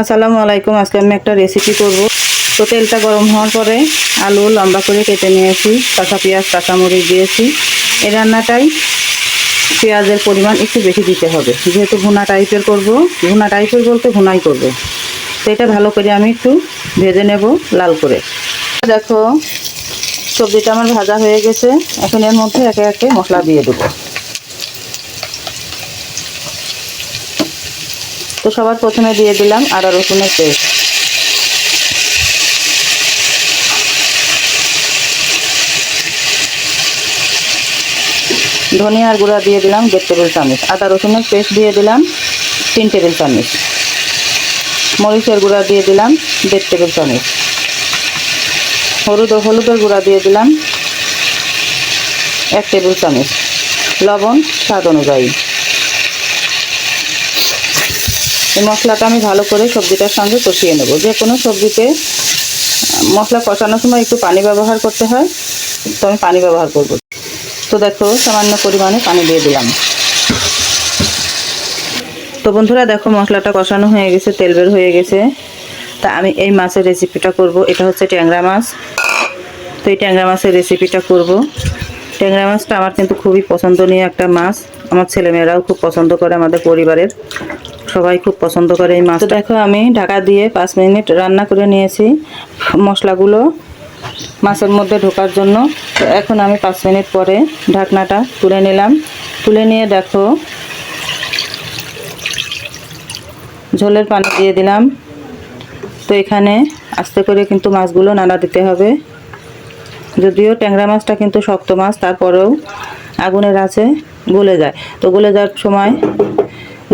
আসসালামু আলাইকুম, আজকে আমি একটা রেসিপি করব। তো তেলটা গরম হওয়ার পরে আলু লম্বা করে কেটে নিয়েছি, কাঁচা পেঁয়াজ, কাঁচামরিচ দিয়েছি। এই রান্নাটাই পেঁয়াজের পরিমাণ একটু বেশি দিতে হবে। যেহেতু ভুনা টাইপের করব, ভুনা টাইপের বলতে ভুনাই করব। তো এটা ভালো করে আমি একটু ভেজে নেব লাল করে। দেখো, সবজিটা আমার ভাজা হয়ে গেছে। এখন এর মধ্যে একে একে মশলা দিয়ে দেবো। তো সবার প্রথমে দিয়ে দিলাম আদা রসুনের পেস্ট। ধনিয়ার গুঁড়া দিয়ে দিলাম দেড় টেবিল চামচ। আদা রসুনের পেস্ট দিয়ে দিলাম তিন টেবিল চামচ। মরিচের গুঁড়া দিয়ে দিলাম দেড় টেবিল চামচ। হলুদ হলুদের গুঁড়া দিয়ে দিলাম এক টেবিল চামচ। লবণ স্বাদ অনুযায়ী। এই মশলাটা আমি ভালো করে সবজিটার সঙ্গে কষিয়ে নেব। যে কোনো সবজিতে মশলা কষানোর সময় একটু পানি ব্যবহার করতে হয়, তো আমি পানি ব্যবহার করব। তো দেখো, সামান্য পরিমাণে পানি দিয়ে দিলাম। তো বন্ধুরা, দেখো মশলাটা কষানো হয়ে গেছে, তেল বের হয়ে গেছে। তা আমি এই মাছের রেসিপিটা করব। এটা হচ্ছে ট্যাংরা মাছ। তো এই ট্যাংরা মাছের রেসিপিটা করব। ট্যাংরা মাছটা আমার কিন্তু খুবই পছন্দনীয় একটা মাছ। আমার ছেলেমেয়েরাও খুব পছন্দ করে আমাদের পরিবারের। সবাই খুব পছন্দ করে এই মাছ দেখো, আমি ঢাকা দিয়ে পাঁচ মিনিট রান্না করে নিয়েছি মশলাগুলো মাছের মধ্যে ঢোকার জন্য। এখন আমি পাঁচ মিনিট পরে ঢাকনাটা তুলে নিলাম। তুলে নিয়ে দেখো, ঝোলের পানি দিয়ে দিলাম। তো এখানে আস্তে করে কিন্তু মাছগুলো নাড়া দিতে হবে। যদিও ট্যাংরা মাছটা কিন্তু শক্ত মাছ, তারপরেও আগুনের আছে। গলে যায়। তো গলে যাওয়ার সময়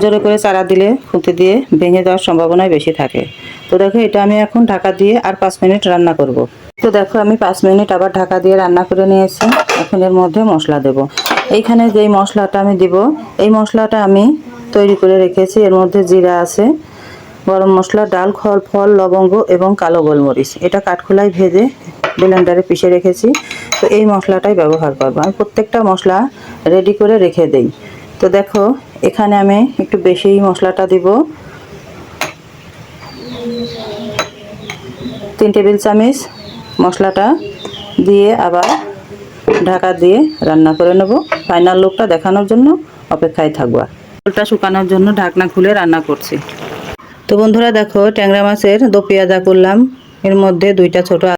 জোরে করে চারা দিলে খুঁতে দিয়ে ভেঙে যাওয়ার সম্ভাবনাই বেশি থাকে। তো দেখো, এটা আমি এখন ঢাকা দিয়ে আর পাঁচ মিনিট রান্না করব। তো দেখো, আমি পাঁচ মিনিট আবার ঢাকা দিয়ে রান্না করে নিয়েছি। এখন এর মধ্যে মশলা দেব। এইখানে যেই মশলাটা আমি দিব, এই মশলাটা আমি তৈরি করে রেখেছি। এর মধ্যে জিরা আছে, গরম মশলা, ডাল, খল, ফল, লবঙ্গ এবং কালো গোলমরিচ। এটা কাঠখোলায় ভেজে ব্লেন্ডারে পিষে রেখেছি। তো এই মশলাটাই ব্যবহার করব। আমি প্রত্যেকটা মশলা রেডি করে রেখে দেই। তো দেখো, এখানে আমি একটু বেশি মশলাটা দিব। তিন টেবিল চামচ মশলাটা দিয়ে আবার ঢাকা দিয়ে রান্না করে নেব। ফাইনাল লুকটা দেখানোর জন্য অপেক্ষায় থাকব। ঝোলটা শুকানোর জন্য ঢাকনা খুলে রান্না করছি। তো বন্ধুরা দেখো, ট্যাংরা মাছের দো পেঁয়াজা করলাম এর মধ্যে দুইটা ছোট